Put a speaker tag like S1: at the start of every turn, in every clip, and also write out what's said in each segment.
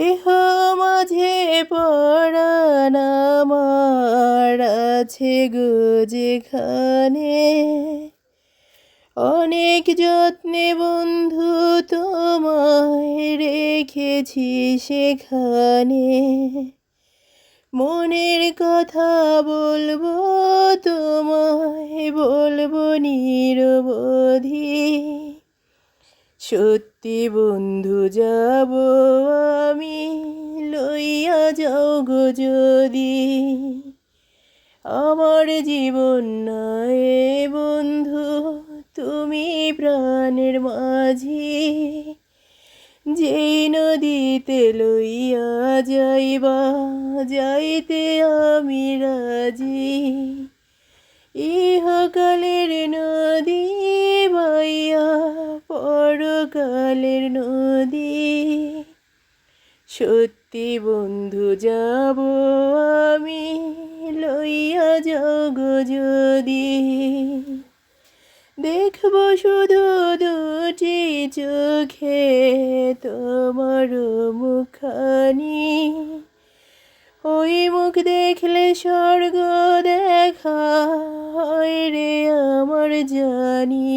S1: কেহ মাঝে পড়ান আছে গো যেখানে। অনেক যত্নে বন্ধু তোমায় রেখেছি সেখানে। মনের কথা বলব, তোমায় বলব নিরবধি। সত্যি বন্ধু, যাব আমি, লইয়া যাও গো যদি। আমার জীবন নয় বন্ধু, তুমি প্রাণের মাঝি। যেই নদীতে লইয়া যাইবা, যাইতে আমি রাজি। পরকালের নদী। সত্যি বন্ধু, যাব আমি লইয়া যাও গো যদি। দেখব শুধু দুটি চোখে তোমার মুখানি ওই মুখ দেখলে স্বর্গ দেখা রে আমার জানি।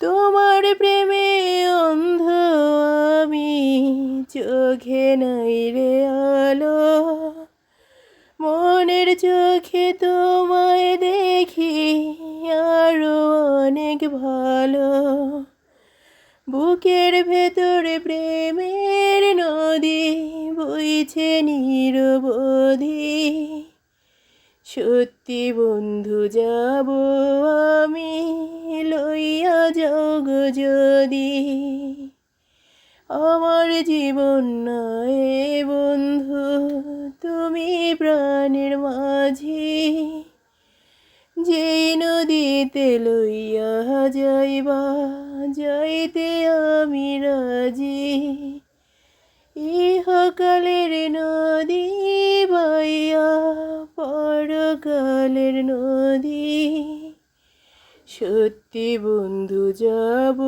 S1: তোমার প্রেমে অন্ধ আমি, চোখে নাই রে আলো। মনের চোখে তোমায় দেখি আরও অনেক ভালো। বুকের ভেতরে প্রেমের নদী বইছে নিরবধি। সত্যি বন্ধু, যাব আমি লইয়া গো যদি আমার জীবন নয় বন্ধু, তুমি প্রাণের মাঝি যেই নদীতে লইয়া যাইবা, যাইতে আমি রাজি। ইহকালের নদী বাইয়া, পরকালের নদী সত্যি বন্ধু যাব।